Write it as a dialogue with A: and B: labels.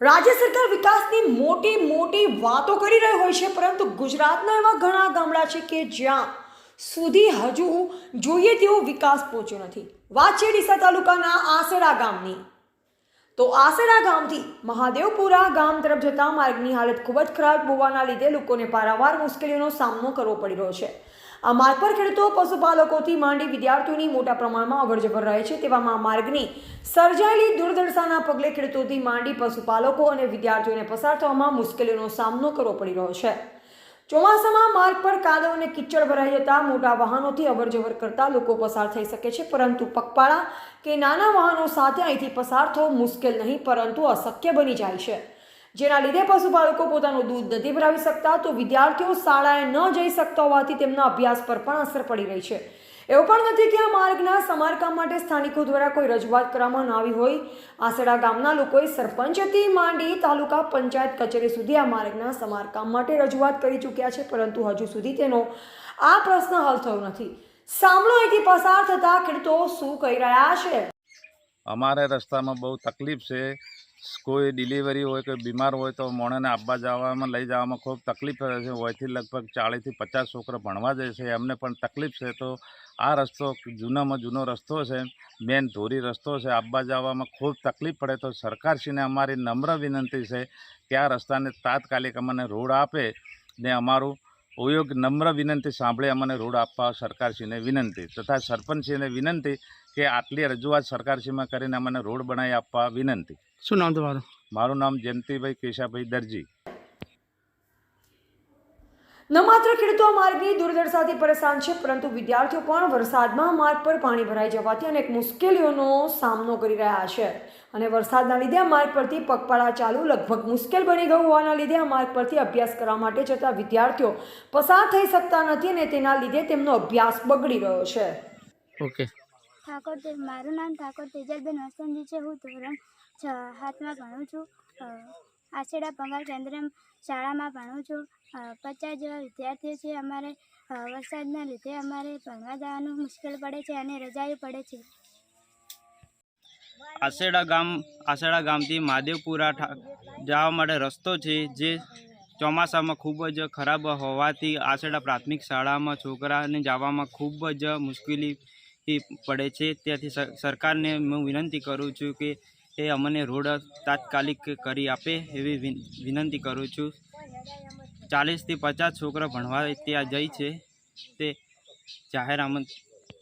A: રાજ્ય સરકાર વિકાસની મોટી મોટી વાતો કરી રહી હોય છે, પરંતુ ગુજરાતના એવા ઘણા ગામડા છે કે જ્યાં સુધી હજુ જોઈએ તેવો વિકાસ પહોંચ્યો નથી. વાત છે ડીસા તાલુકાના આસેડા ગામની તો આસેડા ગામથી મહાદેવપુરા ગામ તરફ જતા માર્ગની હાલત ખૂબ જ ખરાબ હોવાના લીધે લોકોને પારાવાર મુશ્કેલીઓનો સામનો કરવો પડી રહ્યો છે. આ માર્ગ પર ખેડૂતો, પશુપાલકોથી માંડી વિદ્યાર્થીઓની મોટા પ્રમાણમાં અવરજવર રહે છે તેવામાં માર્ગની સર્જાયેલી દુર્દશાના પગલે ખેડૂતોથી માંડી પશુપાલકો અને વિદ્યાર્થીઓને પસાર થવામાં મુશ્કેલીઓનો સામનો કરવો પડી રહ્યો છે. ચોમાસામાં માર્ગ પર કાદવ અને કિચડ ભરાઈ જતા મોટા વાહનોથી અવરજવર કરતા લોકો પસાર થઈ શકે છે. પરંતુ પગપાળા કે નાના વાહનો સાથે અહીંથી પસાર થવો મુશ્કેલ નહીં, પરંતુ અશક્ય બની જાય છે. જેના લીધે પશુપાલકો પોતાનું દૂધ નથી ભરાવી શકતા, તો વિદ્યાર્થીઓ શાળાએ ન જઈ શકતા હોવાથી તેમના અભ્યાસ પર પણ અસર પડી રહી છે. એવું પણ નથી કે આ માર્ગના સમારકામ માટે સ્થાનિકો દ્વારા કોઈ રજૂઆત કરવામાં ન આવી હોય. આસડા ગામના લોકોએ સરપંચથી માંડી તાલુકા પંચાયત કચેરી સુધી આ માર્ગના સમારકામ માટે રજૂઆત કરી ચૂક્યા છે, પરંતુ હજુ સુધી તેનો આ પ્રશ્ન હલ થયો નથી. સામનો અહીંથી પસાર થતા ખેડૂતો શું કહી રહ્યા છે?
B: અમારે રસ્તામાં બહુ તકલીફ છે. કોઈ ડિલિવરી હોય, કોઈ બીમાર હોય તો મોણેને આપવા જવામાં, લઈ જવામાં ખૂબ તકલીફ પડે છે. હોયથી લગભગ ચાળીસથી પચાસ છોકરા ભણવા જાય છે. એમને પણ તકલીફ છે. તો આ રસ્તો જૂનામાં જૂનો રસ્તો છે. મેન ધોરી રસ્તો છે. આપવા જવામાં ખૂબ તકલીફ પડે તો સરકારશ્રીને અમારી નમ્ર વિનંતી છે કે આ રસ્તાને તાત્કાલિક અમને રોડ આપે ને અમારું ઉપયોગ નમ્ર વિનંતી સાંભળે અમને રોડ આપવા સરકારશ્રીને વિનંતી તથા સરપંચશ્રીને વિનંતી કે આટલી રજૂઆત સરકારશ્રીમાં કરીને અમને રોડ બનાવી આપવા વિનંતી.
C: શું નામ તમારું?
B: મારું નામ જયંતિભાઈ કેશાભાઈ દરજી.
A: ન માત્ર ખેડૂતો આ માર્ગની દુર્દશાથી પરેશાન છે પરંતુ વિદ્યાર્થીઓ પણ વરસાદમાં માર્ગ પર પાણી ભરાઈ જવાથી અનેક મુશ્કેલીઓનો સામનો કરી રહ્યા છે. અને વરસાદના લીધે આ માર્ગ પરથી પગપાળા ચાલુ લગભગ મુશ્કેલ બની ગયું હોવાના લીધે આ માર્ગ પરથી અભ્યાસ કરવા માટે જતા વિદ્યાર્થીઓ પસાર થઈ શકતા નથી અને તેના લીધે તેમનો અભ્યાસ બગડી રહ્યો છે.
C: ઓકે.
D: ઠાકોર તે મારું નામ ઠાકોર તેજલબેન વસંતજી છે. હું ધોરણ છ હાથમાં ભણું છું. આશેડા પંગાર કેન્દ્ર શાળામાં ભણું છું. પચાસ જેવા વિદ્યાર્થીઓ છે અમારે. વરસાદના લીધે અમારે ભણવા જવાનું મુશ્કેલ પડે છે અને રજાઓ પડે છે.
E: આસેડા ગામ, આસેડા ગામથી મહાદેવપુરા જવા માટે રસ્તો છે જે ચોમાસામાં ખૂબ જ ખરાબ હોવાથી આસેડા પ્રાથમિક શાળામાં છોકરાને જવામાં ખૂબ જ મુશ્કેલી પડે છે. ત્યાંથી સર- સરકારને હું વિનંતી કરું છું કે એ અમને રોડ તાત્કાલિક કરી આપે એવી વિન- વિનંતી કરું છું. ચાલીસથી પચાસ છોકરા ભણવા ત્યાં જાય છે. તે જાહેર આમંત